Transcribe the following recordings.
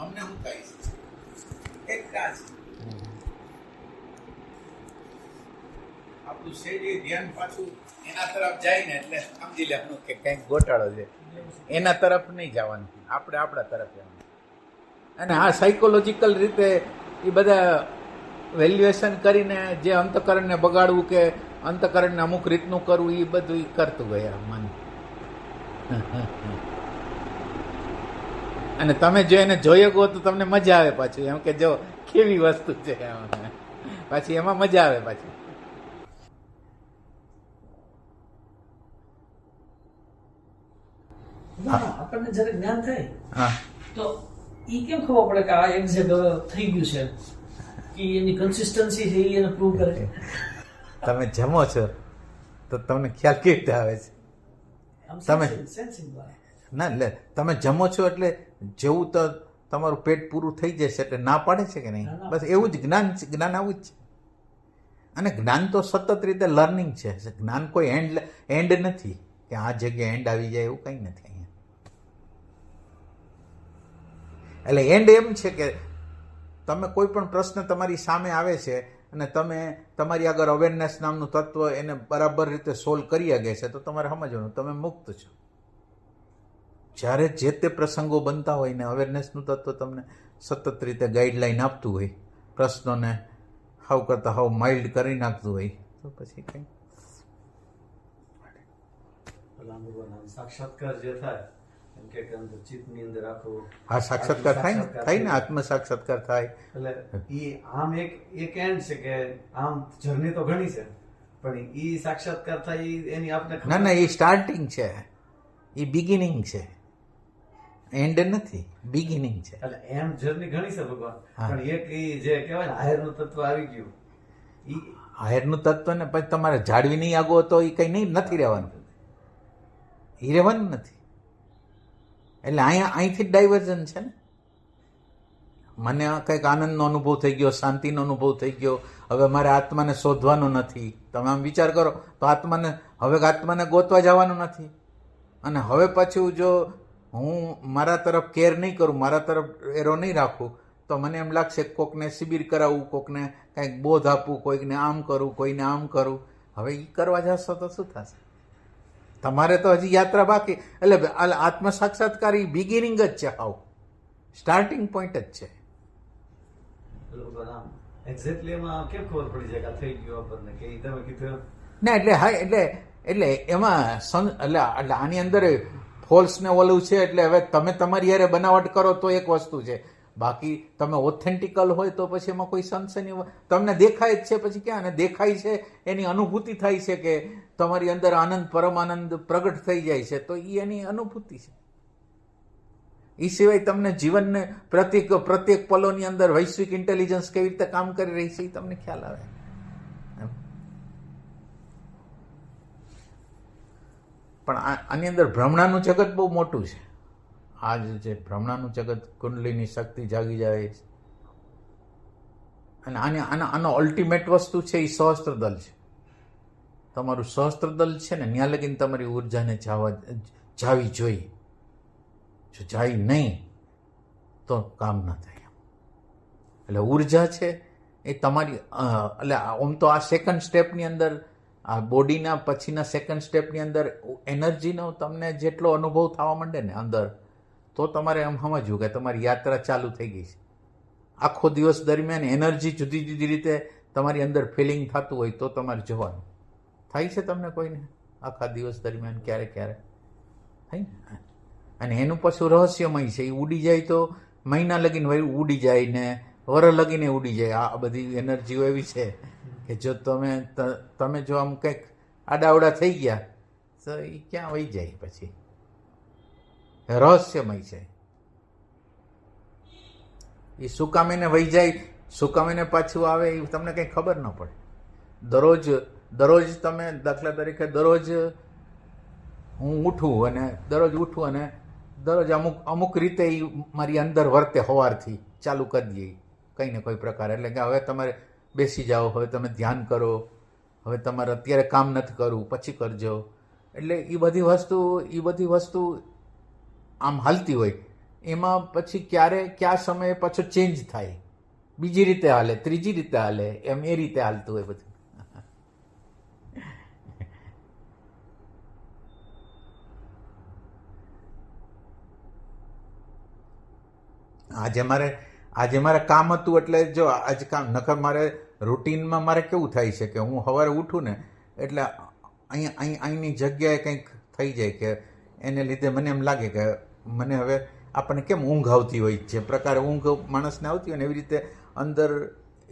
અમને હું કહીશ. છે એક આ છે આપણું શરીર ધ્યાન પાછું એના તરફ જાય ને એટલે સમજી લેવાનું કે કંઈક ગોટાળો છે. એના તરફ નહીં જવાનું. આપણે આપણા તરફ જવાનું. અને આ સાયકોલોજીકલ રીતે એ બધા વેલ્યુએશન કરીને જે અંતકરણને બગાડવું કે અંતકરણને અમુક રીતનું કરવું, એ બધું એ કરતું ગયા મન. અને તમે જો એને જોઈ શકો તો તમને મજા આવે પાછું. એમ કે જો કેવી વસ્તુ છે પાછી એમાં મજા આવે પાછી. આપણને જયારે જ્ઞાન થાય હા. તો ઈ કેમ ખબર પડે કે આ એક જગ્યા થઈ ગયું છે? કે એની કન્સિસ્ટન્સી છે એ એને પ્રૂવ કરે. તમે જમો છો તો તમને ખ્યાલ કેવી રીતે આવે છે? તમે- સેન્સિંગ દ્વારા ના એટલે તમે જમો છો એટલે જેવું તો તમારું પેટ પૂરું થઈ જશે એટલે ના પાડે છે કે નહીં. બસ એવું જ જ્ઞાન જ્ઞાન આવું જ છે. અને જ્ઞાન તો સતત રીતે લર્નિંગ છે. જ્ઞાન કોઈ એન્ડ એન્ડ નથી. કે આ જગ્યાએ એન્ડ આવી જાય એવું કંઈ નથી અહીંયા. એટલે એન્ડ એમ છે કે તમે કોઈ પણ પ્રશ્ન તમારી સામે આવે છે અને તમે તમારી આગળ અવેરનેસ નામનું તત્વ એને બરાબર રીતે સોલ્વ કરી શકે છે તો તમારે સમજવાનું તમે મુક્ત છો. જ્યારે જે તે પ્રસંગો બનતા હોય ને અવેરનેસનું તત્વ તમને સતત રીતે ગાઈડલાઈન આપતું હોય પ્રશ્નોને હાવ કરતાં હાવ માઇલ્ડ કરી નાખતું હોય તો પછી કંઈ. સાક્ષાત્કાર જે થાય એમ કે કે અંદર ચિત્તની અંદર આખું હા સાક્ષાત્કાર થાય ને થાય ને આત્મ સાક્ષાત્કાર થાય. એટલે ઈ આમ એક એક એન્ડ છે કે આમ જર્ની તો ઘણી છે પણ ઈ સાક્ષાત્કાર થાય એની આપણે ના ના એ સ્ટાર્ટિંગ છે. એ બિગિનિંગ છે. એન્ડ નથી બિગિનિંગ છે. એટલે એમ જર્ની ઘણી છે ભગવાન. પણ એક જે કહેવાય ને આયરનું તત્વ આવી ગયું. ઈ હાયરનું તત્વ ને પછી તમારે જાળવી નહીં આગો તો એ કંઈ નહીં નથી રહેવાનું. એ રહેવાનું નથી. એટલે અહીંયા અહીંથી ડાયવર્ઝન છે ને. મને કંઈક આનંદનો અનુભવ થઈ ગયો શાંતિનો અનુભવ થઈ ગયો. હવે મારે આત્માને શોધવાનો નથી. તમે આમ વિચાર કરો તો આત્માને હવે આત્માને ગોતવા જવાનું નથી. અને હવે પાછું જો હું મારા તરફ કેર નહીં કરું મારા તરફ એરો નહીં રાખું તો મને એમ લાગશે કોકને શિબિર કરાવવું કોકને કંઈક બોધ આપવું કોઈકને આમ કરું કોઈને આમ કરું. હવે એ કરવા જશો તો શું થશે? તમારે તો હજી યાત્રા બાકી. એટલે આત્મ સાક્ષાત્કાર એ બિગિનિંગ જ છે હાવ. સ્ટાર્ટિંગ પોઈન્ટ જ છે. એક્ઝેક્ટલી એમાં કેમ ખબર પડી જાય કે થઈ ગયું આપણને કે તમે કીધું ના એટલે હા એટલે એટલે એમાં એટલે એટલે આની અંદર ફોલ્સ ને ઓલું છે એટલે હવે તમે તમારી યારે બનાવટ કરો તો એક વસ્તુ છે. બાકી તમે ઓથેન્ટિકલ હોય તો પછી એમાં કોઈ સંશયની. તમને દેખાય જ છે પછી ક્યાં? અને દેખાય છે, એની અનુભૂતિ થાય છે કે તમારી અંદર આનંદ, પરમાનંદ પ્રગટ થઈ જાય છે. તો એ એની અનુભૂતિ છે. એ સિવાય તમને જીવનને પ્રત્યેક પ્રત્યેક પલોની અંદર વૈશ્વિક ઇન્ટેલિજન્સ કેવી રીતે કામ કરી રહી છે એ તમને ખ્યાલ આવે એમ. પણ આની અંદર ભ્રમણાનું જગત બહુ મોટું છે. આ જ જે ભ્રમણાનું જગત કુંડલીની શક્તિ જાગી જાય છે. અને આને આના આનો અલ્ટિમેટ વસ્તુ છે એ સહસ્ત્ર દલ છે. તમારું સહસ્ત્ર દલ છે ને ત્યાં લગીને તમારી ઉર્જાને જાવા જાવી જોઈએ જો જાય નહીં, તો કામ ન થાય. એટલે ઊર્જા છે એ તમારી એટલે આમ તો આ સેકન્ડ સ્ટેપની અંદર આ બોડીના પછીના સેકન્ડ સ્ટેપની અંદર એનર્જીનો તમને જેટલો અનુભવ થવા માંડે ને અંદર, તો તમારે એમ સમજવું કે તમારી યાત્રા ચાલુ થઈ ગઈ છે. આખો દિવસ દરમિયાન એનર્જી જુદી જુદી રીતે તમારી અંદર ફિલિંગ થતું હોય તો તમારે જવાનું. થાય છે તમને કોઈને? આખા દિવસ દરમિયાન ક્યારે ક્યારે? થાય ને? અને એનું પાછું રહસ્યમય છે. એ ઉડી જાય તો મહિના લગીને ઉડી જાય ને વર લગીને ઉડી જાય. આ બધી એનર્જીઓ એવી છે. કે જો તમે તમે જો આમ કંઈક આડાવડા થઈ ગયા, તો એ ક્યાં વહી જાય પછી? રહસ્યમય છે. એ સુકામીને વહી જાય, સુકામીને પાછું આવે એ તમને કંઈ ખબર ન પડે. દરરોજ દરરોજ તમે દાખલા તરીકે દરરોજ હું ઉઠું અને દરરોજ ઉઠું અને દરરોજ અમુક અમુક રીતે એ મારી અંદર વર્તે હોવારથી ચાલુ કરી દઈએ કંઈ ને કોઈ પ્રકાર. એટલે કે હવે તમારે બેસી જાઓ, હવે તમે ધ્યાન કરો, હવે તમારે અત્યારે કામ નથી કરવું, પછી કરજો. એટલે એ બધી વસ્તુ એ બધી વસ્તુ આમ હાલતી હોય. એમાં પછી ક્યારે, કયા સમયે પાછો ચેન્જ થાય? બીજી રીતે હાલે, ત્રીજી રીતે હાલે, એમ એ રીતે હાલતું હોય બધું. આજે મારે આજે મારે કામ હતું એટલે જો આજ કામ, નકર મારે રૂટીનમાં મારે કેવું થાય છે કે હું સવારે ઉઠું ને, એટલે અહીં અહીં, અહીંની જગ્યાએ કંઈક થઈ જાય કે એને લીધે મને એમ લાગે કે મને હવે આપણને કેમ ઊંઘ આવતી હોય? જે પ્રકારે ઊંઘ માણસને આવતી હોય ને એવી રીતે અંદર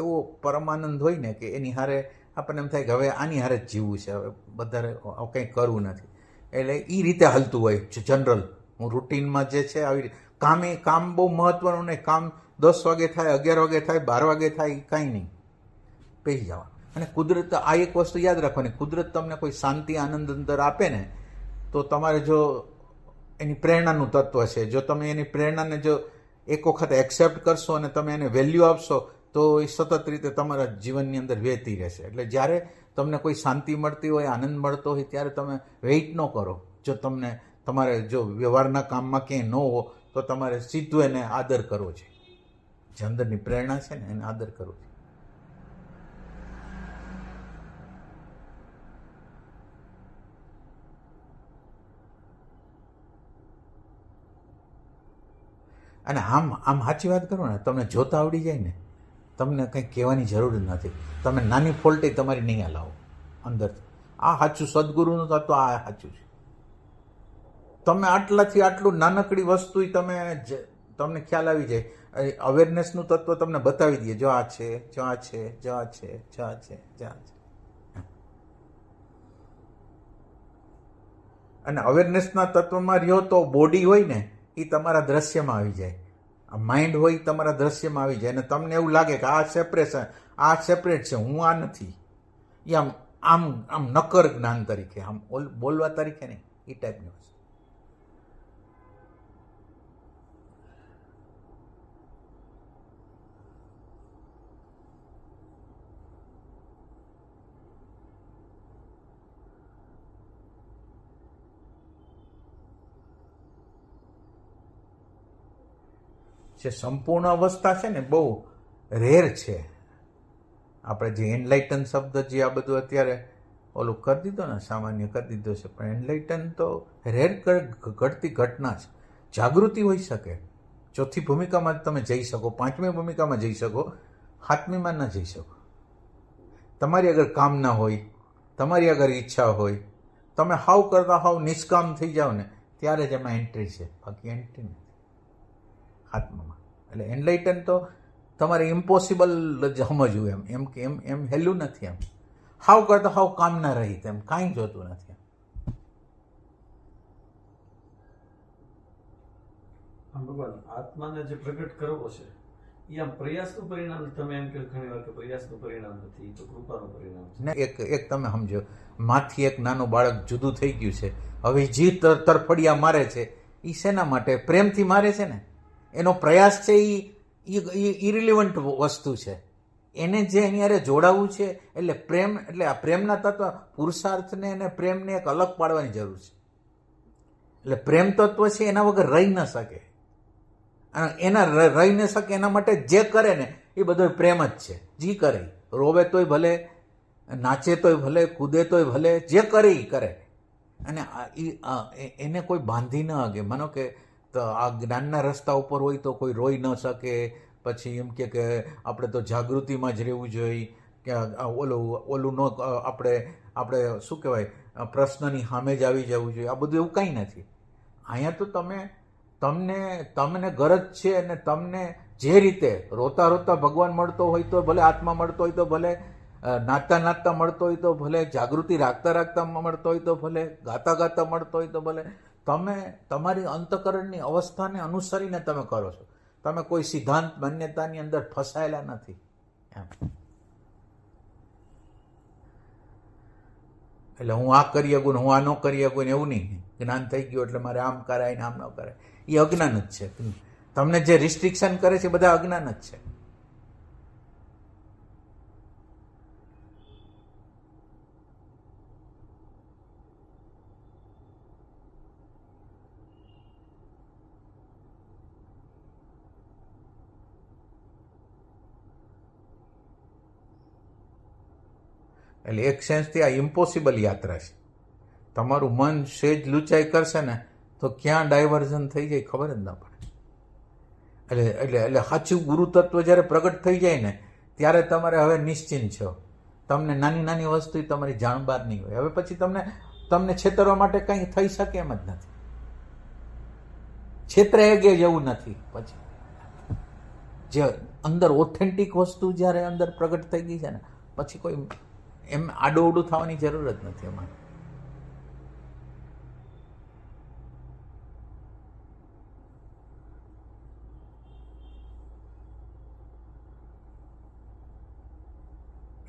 એવો પરમાનંદ હોય ને કે એની હારે આપણને એમ થાય કે હવે આની હારે જ જીવવું છે, હવે વધારે કંઈ કરવું નથી. એટલે એ રીતે હાલતું હોય જનરલ હું રૂટીનમાં જે છે, આવી કામે કામ બહુ મહત્ત્વનું નહીં, કામ દસ વાગે થાય, અગિયાર વાગે થાય, બાર વાગે થાય કાંઈ નહીં. પેહી જવા અને કુદરત, આ એક વસ્તુ યાદ રાખવાની, કુદરત તમને કોઈ શાંતિ, આનંદ અંદર આપે ને, તો તમારે જો એની પ્રેરણાનું તત્વ છે. જો તમે એની પ્રેરણાને જો એક વખત એક્સેપ્ટ કરશો અને તમે એને વેલ્યુ આપશો, તો એ સતત રીતે તમારા જીવનની અંદર વહેતી રહેશે. એટલે જ્યારે તમને કોઈ શાંતિ મળતી હોય, આનંદ મળતો હોય, ત્યારે તમે વેઇટ ન કરો. જો તમને તમારે જો વ્યવહારના કામમાં ક્યાંય ન હો તો તમારે સીધું એને આદર કરવો છે. જે અંદરની પ્રેરણા છે ને એને આદર કરું છું અને આમ આમ સાચી વાત કરો ને, તમને જોતા આવડી જાય ને, તમને કંઈ કહેવાની જરૂર જ નથી. તમે નાની ફોલ્ટે તમારી નહીં હલાવો અંદર આ સાચું સદગુરુનું તો આ સાચું છે. તમે આટલાથી આટલું નાનકડી વસ્તુ તમે તમને ખ્યાલ આવી જાય. અવેરનેસનું તત્વ તમને બતાવી દઈએ. જો આ છે, જો આ છે, જો આ છે, જો આ છે, જો આ છે. અને અવેરનેસના તત્વમાં રહ્યો તો બોડી હોય ને એ તમારા દ્રશ્યમાં આવી જાય. આ માઇન્ડ હોય તમારા દ્રશ્યમાં આવી જાય. અને તમને એવું લાગે કે આ સેપરેશન આ સેપરેટ છે, હું આ નથી. એ આમ આમ આમ નકર જ્ઞાન તરીકે, આમ બોલવા તરીકે નહીં. એ ટાઈપની વસ્તુ જે સંપૂર્ણ અવસ્થા છે ને, બહુ રેર છે. આપણે જે એનલાઇટન શબ્દ જે આ બધું અત્યારે ઓલું કરી દીધો ને, સામાન્ય કરી દીધો છે, પણ એનલાઇટન તો રેર ઘટતી ઘટના છે જાગૃતિ હોઈ શકે. ચોથી ભૂમિકામાં તમે જઈ શકો, પાંચમી ભૂમિકામાં જઈ શકો, સાતમીમાં ન જઈ શકો. તમારી અગર કામના હોય, તમારી અગર ઈચ્છા હોય, તમે હાવ કરતા હાવ નિષ્કામ થઈ જાઓ ને, ત્યારે જ એમાં એન્ટ્રી છે. બાકી એન્ટ્રી નથી. આત્મામાં એટલે એનલાઇટન તો તમારે ઇમ્પોસિબલ જ સમજવું એમ. એમ કે એમ એમ હેલું નથી એમ. હાવ કરતા હાવ કામ ના રહી તેમ કાંઈ જોતું નથી એમ. ભગવાન આત્માને જે પ્રગટ કરવો છે એ આમ પ્રયાસનું પરિણામ તમે એમ કે ઘણી વાર કે પ્રયાસનું પરિણામ નથી તો કૃપાનું પરિણામ છે. ને એક એક તમે સમજો માથી એક નાનું બાળક જુદું થઈ ગયું છે. હવે જી તર- તરફડિયા મારે છે એ શેના માટે? પ્રેમથી મારે છે ને? એનો પ્રયાસ છે એ ઇરિલિવન્ટ વસ્તુ છે. એને જે એની જોડાવવું છે, એટલે પ્રેમ, એટલે આ પ્રેમના તત્વ, પુરુષાર્થને અને પ્રેમને એક અલગ પાડવાની જરૂર છે. એટલે પ્રેમ તત્વ છે એના વગર રહી ન શકે. એના રહી ન શકે એના માટે જે કરે ને, એ બધો પ્રેમ જ છે. જી કરે. રોવે તોય ભલે, નાચે તોય ભલે, કૂદે તોય ભલે, જે કરે એ કરે. અને એને કોઈ બાંધી ન આગે માનો કે આ જ્ઞાનના રસ્તા ઉપર હોય તો કોઈ રોઈ ન શકે. પછી એમ કે કે આપણે તો જાગૃતિમાં જ રહેવું જોઈએ. કે ઓલું ઓલું ન આપણે આપણે શું કહેવાય પ્રશ્નની સામે જ આવી જવું જોઈએ. આ બધું એવું કંઈ નથી. અહીંયા તો તમે, તમને તમને ગરજ છે અને તમને જે રીતે રોતા રોતા ભગવાન મળતો હોય તો ભલે આત્મા મળતો હોય તો ભલે નાચતા નાચતા મળતો હોય તો ભલે, જાગૃતિ રાખતા રાખતા મળતો હોય તો ભલે, ગાતા ગાતા મળતો હોય તો ભલે તમે તમારી અંતકરણની અવસ્થાને અનુસરીને તમે કરો છો. તમે કોઈ સિદ્ધાંત માન્યતાની અંદર ફસાયેલા નથી. એમ. એટલે હું આ કરી શકું ને હું આ ન કરી શકું ને એવું નહીં. જ્ઞાન થઈ ગયું એટલે મારે આમ કરાય ને આમ ન કરાય. એ અજ્ઞાન જ છે. તમને જે રિસ્ટ્રિક્શન કરે છે બધા અજ્ઞાન જ છે. એટલે એક સેન્સથી આ ઇમ્પોસિબલ યાત્રા છે. તમારું મન સેજ લૂંચાઈ કરશે ને, તો ક્યાં ડાયવર્ઝન થઈ જાય ખબર જ ના પડે. એટલે એટલે એટલે સાચું ગુરુ જ્યારે પ્રગટ થઈ જાય ને, ત્યારે તમારે હવે નિશ્ચિંત છો. તમને નાની નાની વસ્તુ તમારી જાણબાર નહીં હોય. હવે પછી તમને તમને છેતરવા માટે કંઈ થઈ શકે એમ જ નથી. છેતરે કે જેવું નથી. પછી જે અંદર ઓથેન્ટિક વસ્તુ જ્યારે અંદર પ્રગટ થઈ ગઈ છે ને, પછી કોઈ એમ આડોઅવડું થવાની જરૂર જ નથી એમાં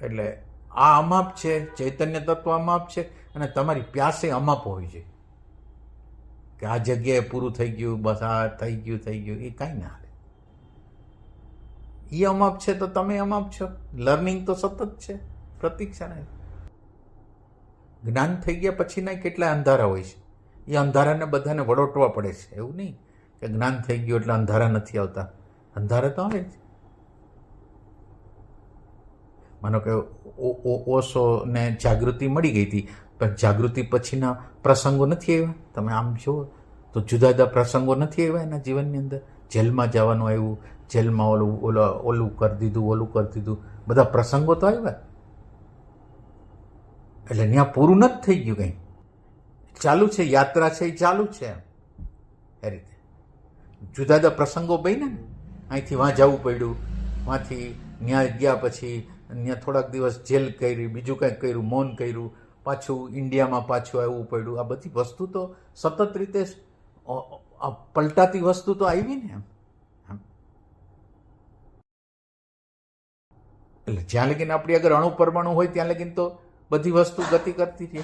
એટલે આ અમાપ છે, ચૈતન્ય તત્વ અમાપ છે, અને તમારી પ્યાસે અમાપ હોવી જોઈએ કે આ જગ્યાએ પૂરું થઈ ગયું, બસ આ થઈ ગયું થઈ ગયું, એ કાંઈ ના હાલે એ અમાપ છે તો તમે અમાપ છો. લર્નિંગ તો સતત છે. પ્રતીક્ષા નહીં. જ્ઞાન થઈ ગયા પછીના કેટલા અંધારા હોય છે. એ અંધારાને બધાને વડોટવા પડે છે. એવું નહીં કે જ્ઞાન થઈ ગયું એટલે અંધારા નથી આવતા. અંધારા તો આવે જ. માનો કે ઓશોને જાગૃતિ મળી ગઈ હતી, પણ જાગૃતિ પછીના પ્રસંગો નથી આવ્યા. તમે આમ જુઓ તો જુદા જુદા પ્રસંગો નથી આવ્યા એના જીવનની અંદર. જેલમાં જવાનું આવ્યું, જેલમાં ઓલું, ઓલા, ઓલું કરી દીધું, ઓલું કરી દીધું. બધા પ્રસંગો તો આવ્યા. એટલે ત્યાં પૂરું નથી થઈ ગયું કંઈ. ચાલુ છે, યાત્રા છે, એ ચાલુ છે એમ. એ રીતે. જુદા જુદા પ્રસંગો બન્યા ને. અહીંથી વાં જવું પડ્યું, વાંથી ત્યાં ગયા પછી ત્યાં થોડાક દિવસ જેલ કરી, બીજું કંઈક કર્યું, મૌન કર્યું, પાછું ઇન્ડિયામાં પાછું આવવું પડ્યું. આ બધી વસ્તુ તો સતત રીતે પલટાતી વસ્તુ તો આવી ને એમ. એટલે જ્યાં લગીને આપણી આગળ અણુ પરમાણુ હોય, ત્યાં લગીન તો બધી વસ્તુ ગતિ કરતી રહે